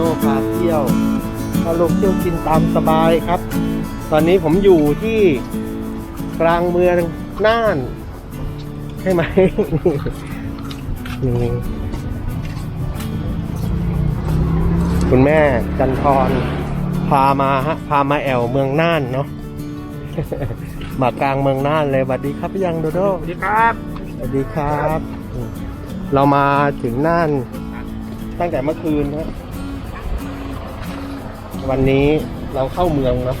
โดพาเที่ยวพาลูกเที่ยวกินตามสบายครับ ตอนนี้ผมอยู่ที่กลางเมืองน่าน ใช่ไหมนี่คุณแม่จันทรพามาฮะพามาแอวเมืองน่านเนาะมากลางเมืองน่านเลยสวัสดีครับพี่ยังโดโดสวัสดีครับสวัสดีครับอืมเรามาถึงน่านตั้งแต่เมื่อคืนครับ วันนี้เราเข้าเมืองเนาะ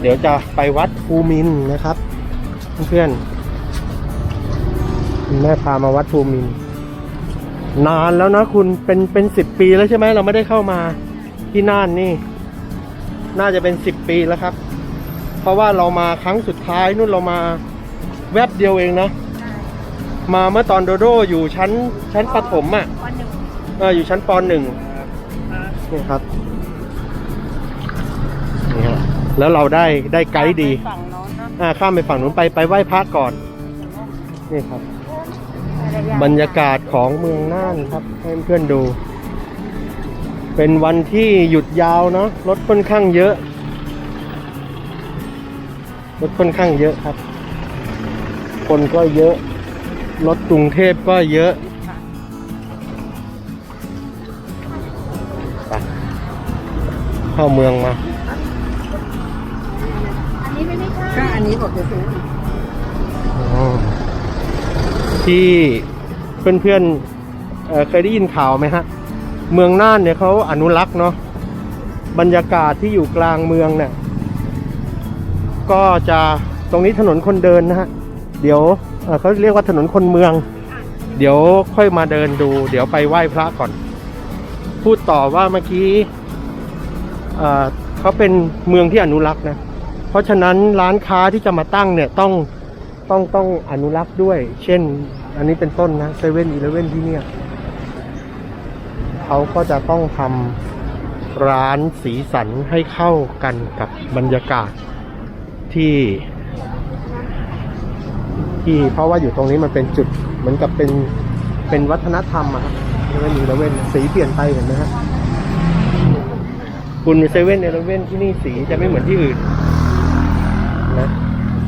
เดี๋ยวจะไปวัดภูมินทร์นะครับ เพื่อนๆคุณแม่พามาวัดภูมินทร์นานแล้วนะคุณเป็นเป็นสิบปีแล้วใช่ไหมเราไม่ได้เข้ามาที่น่านนี่ น่าจะเป็นสิบปีแล้วครับ เพราะว่าเรามาครั้งสุดท้ายนู่นเรามาแวบเดียวเองนะมาเมื่อตอนโดโดอยู่ชั้นชั้นประถมอะวันหนึ่งเอออยู่ชั้นปหนึ่งนี่ครับ นี่ฮะแล้วเราได้ได้ไกด์ดีฝั่งโน้นเนอะอ่าข้ามไปฝั่งนู้นไปไปไหว้พระก่อน นี่ครับ บรรยากาศของเมืองน่านครับ ให้เพื่อนๆดู เป็นวันที่หยุดยาวเนาะรถค่อนข้างเยอะรถค่อนข้างเยอะครับ คนก็เยอะ รถกรุงเทพก็เยอะไปเข้าเมืองมา อันนี้ไม่ไม่ใช่ก็อันนี้บอกจะซื้ออ๋อที่เพื่อนๆเอ่อเคยได้ยินข่าวไหมฮะ เมืองน่านเนี่ยเขาอนุรักษ์เนาะบรรยากาศที่อยู่กลางเมืองเนี่ยก็จะตรงนี้ถนนคนเดินนะฮะ เดี๋ยวเอ่อเขาเรียกว่าถนนคนเมือง เดี๋ยวค่อยมาเดินดู เดี๋ยวไปไหว้พระก่อน พูดต่อว่าเมื่อกี้เอ่อเขาเป็นเมืองที่อนุรักษ์นะ เพราะฉะนั้นร้านค้าที่จะมาตั้งเนี่ยต้องต้องต้องอนุรักษ์ด้วย เช่น อันนี้เป็นต้นนะเซเว่นอีเลเว่นที่เนี่ยเขาก็จะต้องทำร้านสีสันให้เข้ากันกับบรรยากาศที่ที่เพราะว่าอยู่ตรงนี้มันเป็นจุดเหมือนกับเป็นเป็นวัฒนธรรมอะครับเซเว่นอีเลเว่นสีเปลี่ยนไปเห็นไหมฮะคุณเซเว่นอีเลเว่นที่นี่สีจะไม่เหมือนที่อื่น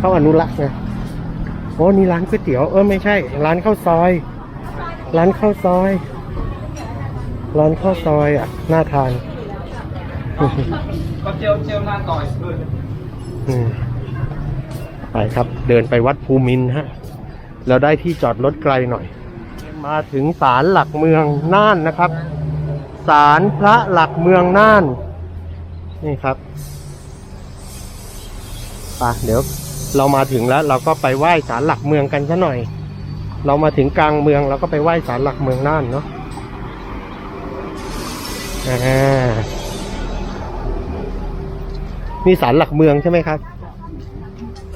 เขาอนุรักษ์ไงโอ้นี่ร้านก๋วยเตี๋ยวเออไม่ใช่ ร้านข้าวซอย ร้านข้าวซอย ร้านข้าวซอยอะน่าทานก็เจียวเจียวหน้าต่อยอืมไปครับ เดินไปวัดภูมินทร์ฮะเราได้ที่จอดรถไกลหน่อย มาถึงศาลหลักเมืองน่านนะครับศาลพระหลักเมืองน่าน นี่ครับไปเดี๋ยว เรามาถึงแล้วเราก็ไปไหว้ศาลหลักเมืองกันซะหน่อย เรามาถึงกลางเมืองเราก็ไปไหว้ศาลหลักเมืองน่านเนาะอ่านี่ศาลหลักเมืองใช่ไหมครับ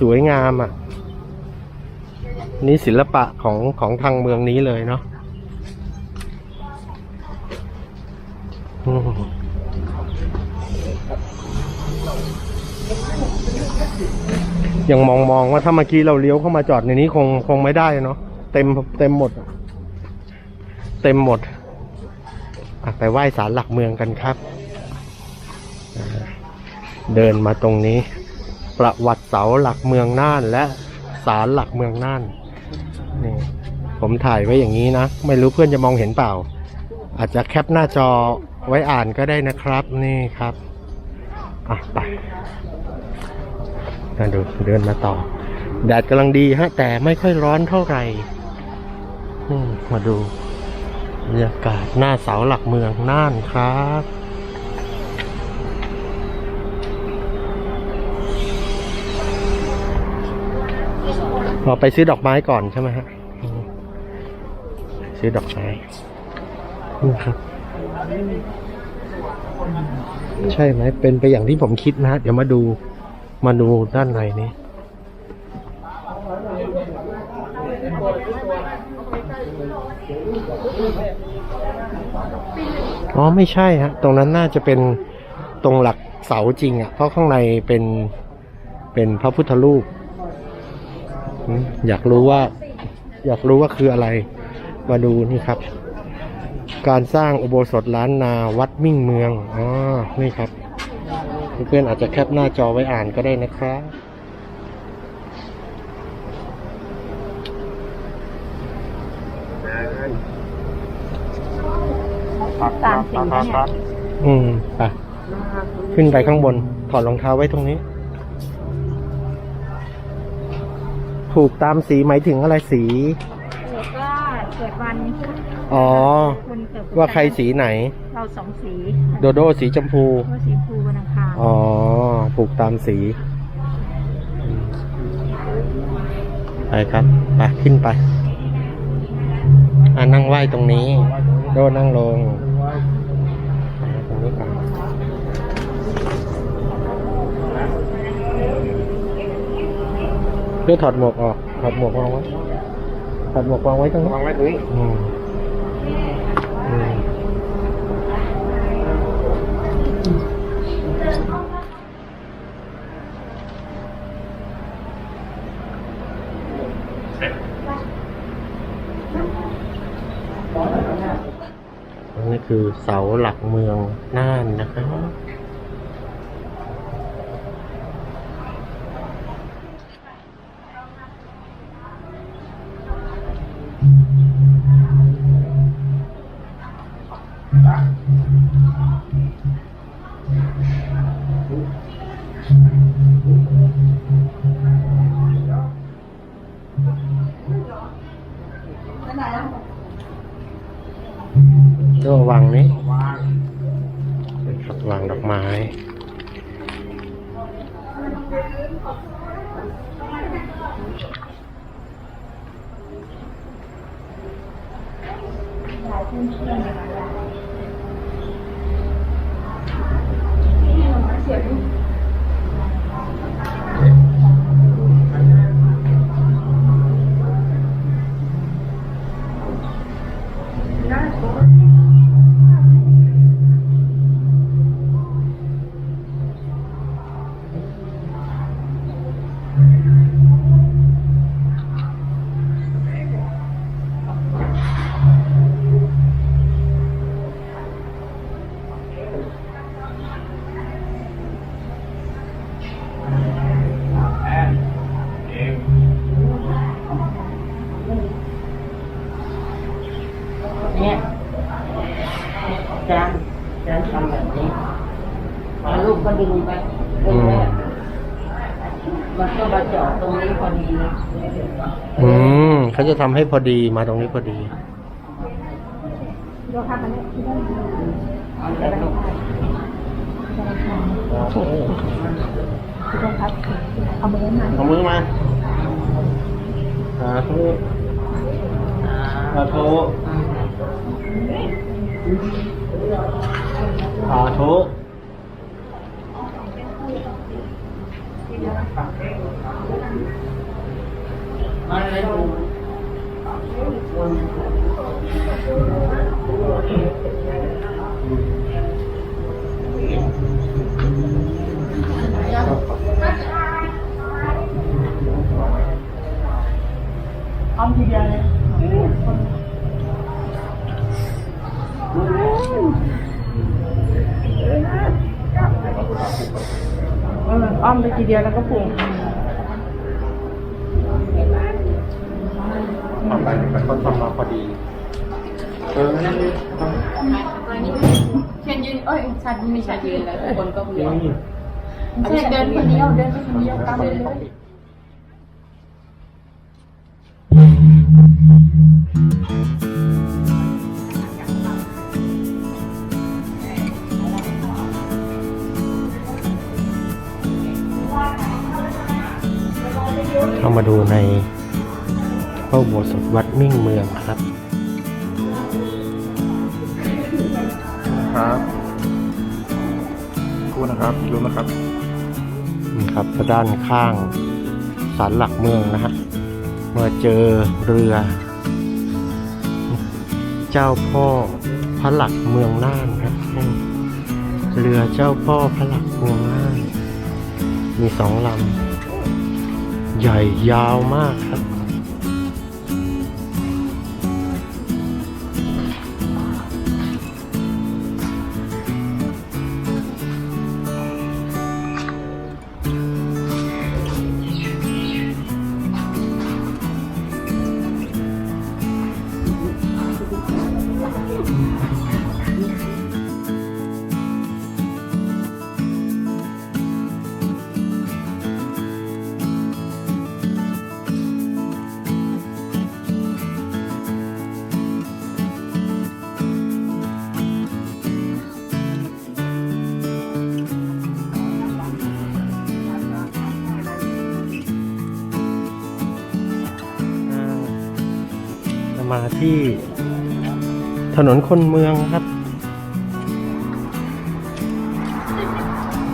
สวยงามอะ นี่ศิลปะของของทางเมืองนี้เลยเนาะอืม ยังมองมองว่าถ้าเมื่อกี้เราเลี้ยวเข้ามาจอดในนี้คงคงไม่ได้เนาะเต็มเต็มหมด เต็มหมดไปไหว้ศาลหลักเมืองกันครับ เดินมาตรงนี้ ประวัติเสาหลักเมืองน่านและศาลหลักเมืองน่านนี่ผมถ่ายไว้อย่างนี้นะ ไม่รู้เพื่อนจะมองเห็นเปล่า อาจจะแคปหน้าจอไว้อ่านก็ได้นะครับนี่ครับ อะไป มาดูเดินมาต่อ แดดกำลังดีฮะ แต่ไม่ค่อยร้อนเท่าไหร่มมาดูบรรยากาศหน้าเสาหลักเมืองน่านครับเราไปซื้อดอกไม้ก่อนใช่ไหมฮะ ซื้อดอกไม้นี่ครับ ใช่ไหมเป็นไปอย่างที่ผมคิดนะฮะ เดี๋ยวมาดู มาดูด้านในนี้อ๋อไม่ใช่ฮะ ตรงนั้นน่าจะเป็นตรงหลักเสาจริงอะ เพราะข้างในเป็นเป็นพระพุทธรูปอืมอยากรู้ว่า อยากรู้ว่าคืออะไร มาดูนี่ครับ การสร้างอุโบสถล้านนาวัดมิ่งเมืองอ๋อนี่ครับ เพื่อนๆอาจจะแคปหน้าจอไว้อ่านก็ได้นะครับสามสีเนี่ยอืมไปขึ้นไปข้างบน ถอดรองเท้าไว้ตรงนี้ ถูกตามสีหมายถึงอะไรสีแล้วก็เกิดวันอ๋อคนเกิดว่าใครสีไหน เราสองสีโดโดสีชมพูว่าสีฟูวันอังคารอ๋อ ผูกตามสี ไปครับ ไป ขึ้นไป อ่านั่งไหว้ตรงนี้ โดนั่งลงตรงนี้ก่อนเพื่อถอดหมวกออก ถอดหมวกวางไว้ ถอดหมวกวางไว้ตรงนี้วางไว้ตรงนี้ อืมอืม คือเสาหลักเมืองน่านนะครั เนี่ เขาจะทำให้พอดีมาตรงนี้พอดีโยคะมันที่ได้เอาแต่ลูกที่ต้องพัดเอามือมาเอามือมาสาธุสาธุสาธุมาเลย ลูกอ้อมทีเดียวเลยอ้อมไปทีเดียวแล้วก็ปุ่ง นยืนเอ้ยชันมีชันยืนแล้วคนก็เวียนนี่เชียนเดินคนเดียวเดินคนเดียวตามไปเลย เข้ามาดูในพระอุโบสถวัดมิ่งเมืองครับ คู่นะครับรู้นะครับนี่ครับด้านข้างศาลหลักเมืองนะฮะเมื่อเจอเรือ เจ้าพ่อพระหลักเมืองน่านครับเรือเจ้าพ่อพระหลักเมืองน่านมีสองลำใหญ่ยาวมากครับ มาที่ถนนคนเมืองครับ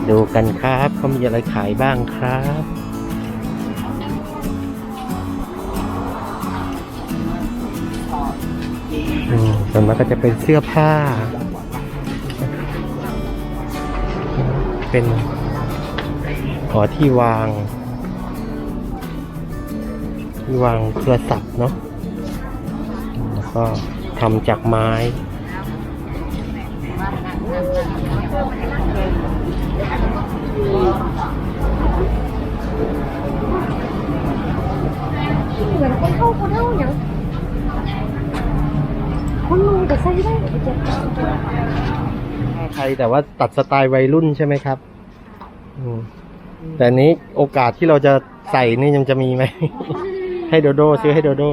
ดูกันครับเขามีอะไรขายบ้างครับอืมส่วนมากก็จะเป็นเสื้อผ้า เป็นขอที่วาง ที่วางโทรศัพท์เนาะ ก็ทำจากไม้ เหมือนคนเข้าคนเท่าอย่างคนมึงแต่ใส่ได้ไทยแต่ว่าตัดสไตล์วัยรุ่นใช่ไหมครับแต่นี้โอกาสที่เราจะใส่นี่ยังจะมีไหม ให้โดโดซื้อให้โดโด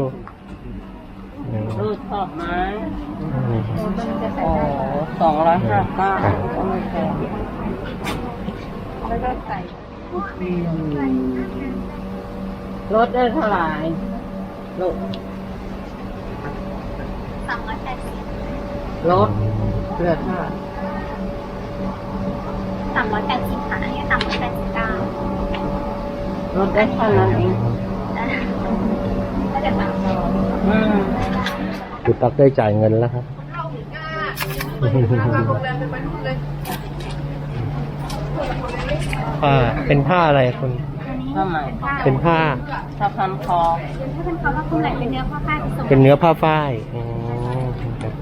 อืมลูกชอบไหมอืมโอ้สองร้อยห้าเก้าก็ไม่แพงแล้วก็ใส่ลดได้เท่าไหร่ลูกสามร้อยแปดสิบลดเหลือเท่าไหร่สามร้อยแปดสิบค่ะอันนี้สามร้อยแปดสิบเก้าลดได้แค่นั้นเอง คุณตักได้จ่ายเงินแล้วครับผ้าเป็นผ้าอะไรคุณทำไมเป็นผ้าถ้าพันคอถ้าเป็นคำว่าคุณไหนเป็นเนื้อผ้าฝ้ายผสมเป็นเนื้อผ้าฝ้ายอ๋อครับ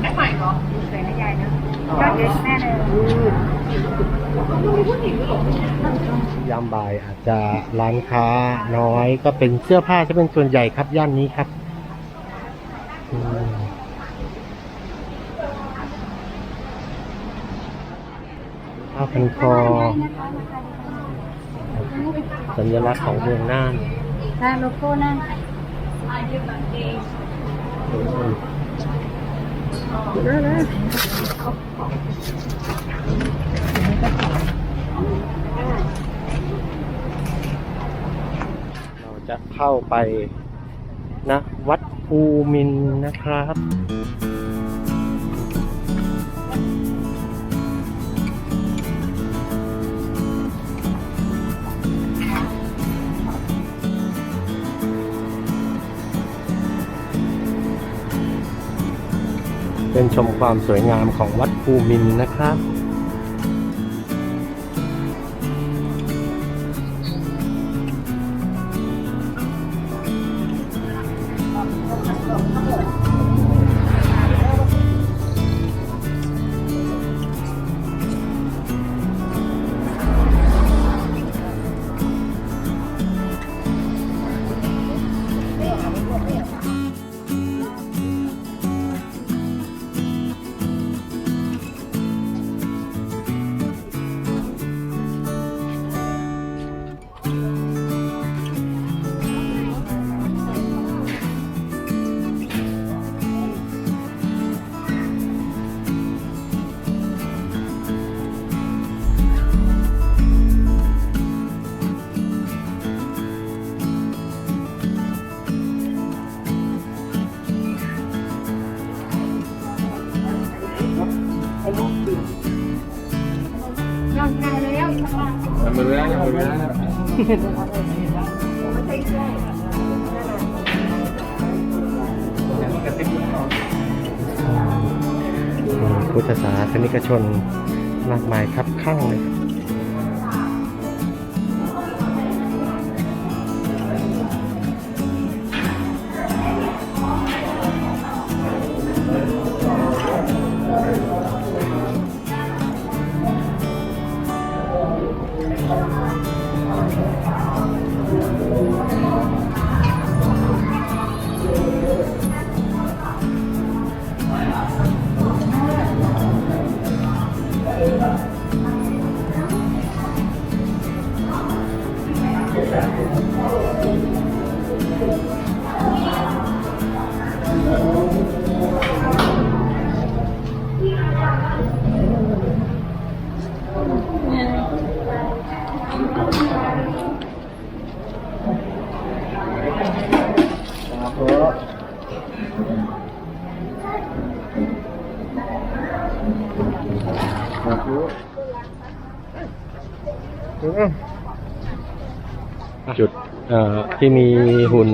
ไม่ใหม่หรอสวยนะยายนะก็เยอะแม่เลย ยามบ่ายอาจจะร้านค้าน้อยก็เป็นเสื้อผ้าจะเป็นส่วนใหญ่ครับย่านนี้ครับอืมผ้าพันคอสัญลักษณ์ของเมืองน่านถ้าโลโก้นั่นเรา จะเข้าไปนะวัดภูมินนะครับเป็นชมความสวยงามของวัดภูมินนะครับ พุทธศาสนิกชนมากมายครับข้างเลย จุดที่มีหุ่น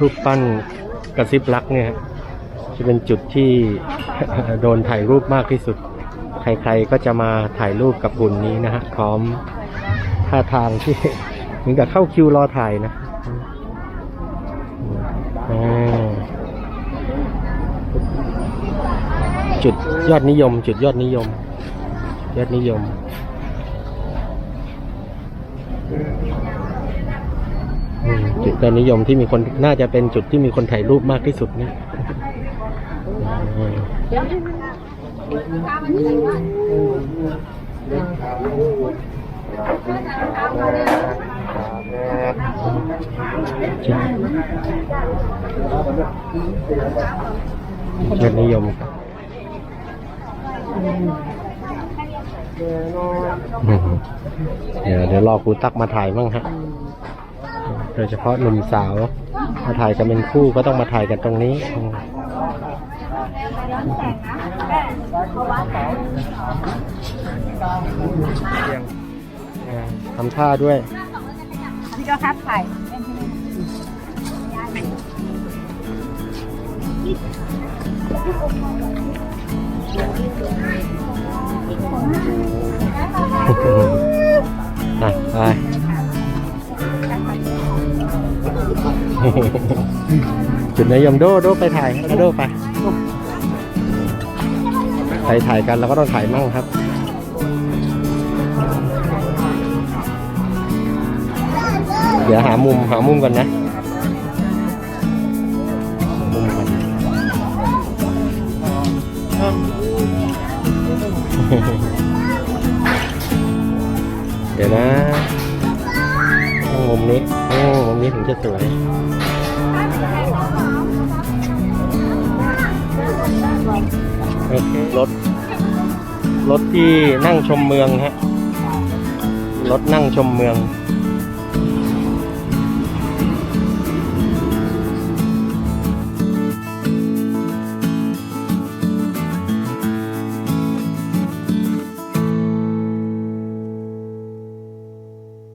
รูปปั้น กระซิบรักเนี่ยจะเป็นจุดที่โดนถ่ายรูปมากที่สุด ใครๆก็จะมาถ่ายรูปกับหุ่นนี้นะฮะพร้อมท่าทางที่เหมือนกับเข้าคิวรอถ่ายนะจุดยอดนิยม จุดยอดนิยม ยอดนิยม จุดยอดนิยมที่มีคนน่าจะเป็นจุดที่มีคนถ่ายรูปมากที่สุดนี่อืมจุดยอดนิยมครับเดี๋ยวเดี๋ยวรอครูตักมาถ่ายบ้างฮะ โดยเฉพาะหนุ่มสาว มาถ่ายกันเป็นคู่ก็ต้องมาถ่ายกันตรงนี้อืมอ่าทำท่าด้วยพี่ก็คัดถ่ายอะไป จุดนิยมโดโดไปถ่ายโดไปใครถ่ายกันเราก็ต้องถ่ายมั่งครับเดี๋ยวหามุมหามุมกันนะมุมกันเดี๋ยวนะ นี้ถึงจะสวยรถรถที่นั่งชมเมืองฮะรถนั่งชมเมือง